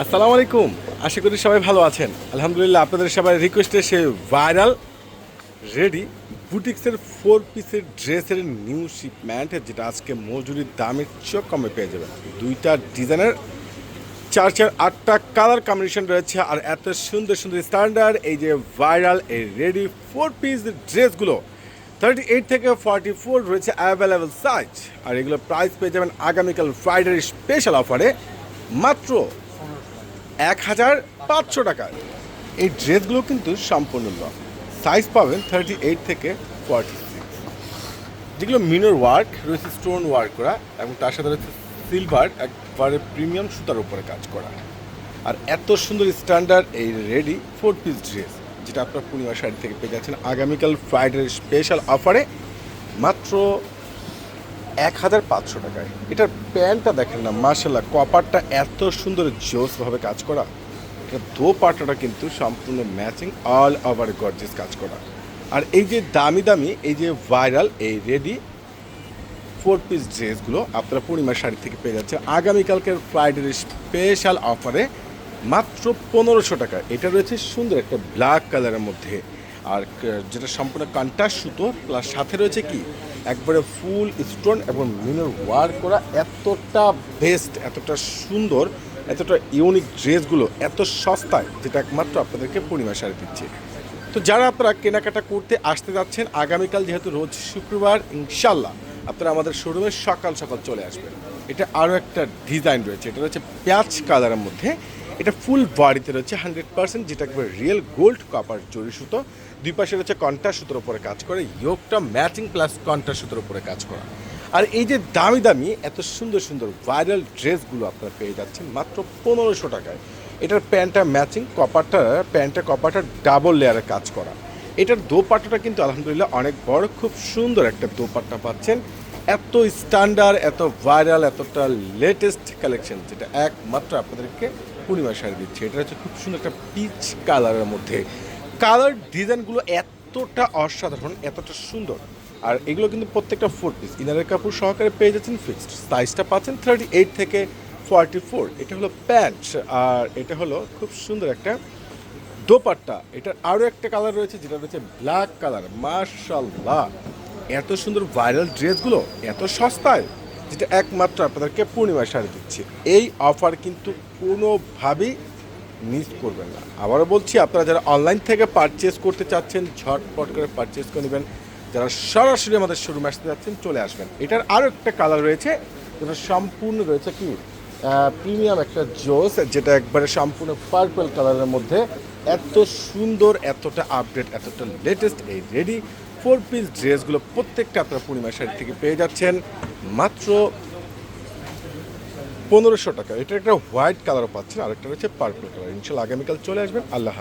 আসসালামু আলাইকুম। আশা করি সবাই ভালো আছেন। আলহামদুলিল্লাহ আপনাদের সবাই রিকোয়েস্টে সে ভাইরাল রেডি বুটিক্সের ফোর পিসের ড্রেসের নিউ শিপমেন্ট যেটা আজকে মজুরির দামের চেয়ে কমে পেয়ে যাবেন। দুইটা ডিজাইনের চার চার আটটা কালার কম্বিনেশন রয়েছে, আর এত সুন্দর সুন্দর স্ট্যান্ডার্ড এই যে ভাইরাল এই রেডি ফোর পিস ড্রেসগুলো থার্টি এইট থেকে ফর্টি ফোর রয়েছে অ্যাভেলেবেল সাইজ আর এগুলো প্রাইস পেয়ে যাবেন আগামীকাল ফ্রাইডের স্পেশাল অফারে মাত্র এক হাজার পাঁচশো টাকায় এই ড্রেসগুলো কিন্তু সম্পূর্ণ ল সাইজ পাবেন থার্টি এইট থেকে ফর্টি সিক্স যেগুলো মিনোর ওয়ার্ক রয়েছে স্টোন ওয়ার্ক করা এবং তার সাথে রয়েছে সিলভার একবারে প্রিমিয়াম সুতার উপরে কাজ করা। আর এত সুন্দর স্ট্যান্ডার্ড এই রেডি ফোর পিস ড্রেস যেটা আপনার পূর্ণিমা শাড়ি থেকে পেয়ে যাচ্ছেন। আগামীকাল ফ্রাইডের স্পেশাল অফারে মাত্র এক হাজার পাঁচশো টাকায়। এটার প্যান্টটা দেখেন না মার্শাল্লাহ কপারটা এত সুন্দর জোসভাবে কাজ করা। এটা দো পাটাটা কিন্তু সম্পূর্ণ ম্যাচিং, অল ওভার গর্জেস কাজ করা। আর এই যে দামি দামি, এই যে ভাইরাল, এই রেডি ফোর পিস ড্রেসগুলো আপনারা পূর্ণিমা শাড়ি থেকে পেয়ে যাচ্ছেন। আগামীকালকের ফ্রাইডের স্পেশাল অফারে মাত্র পনেরোশো টাকা। এটা রয়েছে সুন্দর একটা ব্ল্যাক কালারের মধ্যে। আর যেটা সম্পূর্ণ কান্টার সুতো, প্লাস সাথে রয়েছে কি? একবারে ফুল স্টোন এবং মিনের ওয়ার্ক করা এতটা বেস্ট, এতটা সুন্দর, এতটা ইউনিক ড্রেসগুলো, এত সস্তায়, যেটা একমাত্র আপনাদেরকে পূর্ণিমা শাড়ি দিচ্ছে। তো যারা আপনারা কেনাকাটা করতে আসতে যাচ্ছেন, আগামীকাল যেহেতু রোজ শুক্রবার ইনশাল্লাহ আপনারা আমাদের শোরুমে সকাল সকাল চলে আসবেন। এটা আরও একটা ডিজাইন রয়েছে, এটা রয়েছে পেঁয়াজ কালারের মধ্যে এটা ফুল বডিতে রয়েছে হান্ড্রেড পার্সেন্ট যেটা একবার রিয়েল গোল্ড কপার জরি সুতো। দুই পাশে রয়েছে কন্টা সুতোর উপরে কাজ করে ইয়োগটা ম্যাচিং প্লাস কন্টা সুতোর উপরে কাজ করা। আর এই যে দামি দামি এত সুন্দর সুন্দর ভাইরাল ড্রেসগুলো আপনারা পেয়ে যাচ্ছেন মাত্র পনেরোশো টাকায়। এটার প্যান্টটা ম্যাচিং কপারটা প্যান্টটা কপারটা ডাবল লেয়ারে কাজ করা। এটার দোপাট্টাটা কিন্তু আলহামদুলিল্লাহ অনেক বড়, খুব সুন্দর একটা দোপাট্টা পাচ্ছেন। এত স্ট্যান্ডার্ড এত ভাইরাল এতটা লেটেস্ট কালেকশন যেটা একমাত্র আপনাদেরকে পূর্ণিমা শাড়ি দিচ্ছে। এটা হচ্ছে খুব সুন্দর একটা পিচ কালারের মধ্যে। কালার ডিজাইনগুলো এতটা অসাধারণ, এতটা সুন্দর। আর এগুলো কিন্তু প্রত্যেকটা ফোর পিস ইনারের কাপড় সহকারে পেয়ে যাচ্ছেন ফিক্সড সাইজটা পাচ্ছেন থার্টি এইট থেকে ফর্টি ফোর এটা হলো প্যান্ট আর এটা হলো খুব সুন্দর একটা দোপাট্টা। এটার আরও একটা কালার রয়েছে, যেটা রয়েছে ব্ল্যাক কালার মার্শাল্লাহ এত সুন্দর ভাইরাল ড্রেসগুলো এত সস্তায়। যেটা একমাত্র আপনাদেরকে পূর্ণিমা শাড়ি দিচ্ছে। এই অফার কিন্তু কোনোভাবেই মিস করবেন না। আবারও বলছি, আপনারা যারা অনলাইন থেকে পারচেস করতে চাচ্ছেন, ঝটপট করে পারচেস করে নেবেন। যারা সরাসরি আমাদের শোরুমে আসতে যাচ্ছেন, চলে আসবেন। এটার আরও একটা কালার রয়েছে, যেটা সম্পূর্ণ রয়েছে কি প্রিমিয়াম একটা জোস, যেটা একবারে সম্পূর্ণ পার্পল কালারের মধ্যে। এত সুন্দর, এতটা আপডেট এতটা লেটেস্ট এই রেডি ফোর পিস ড্রেসগুলো প্রত্যেকটা আপনারা পূর্ণিমা শাড়ি থেকে পেয়ে যাচ্ছেন। মাত্র পনেরোশো টাকা। এটা একটা হোয়াইট কালারও পাচ্ছেন, আরেকটা রয়েছে পার্পল কালার। ইনশাল্লাহ আগামীকাল চলে আসবেন। আল্লাহ হাফেজ।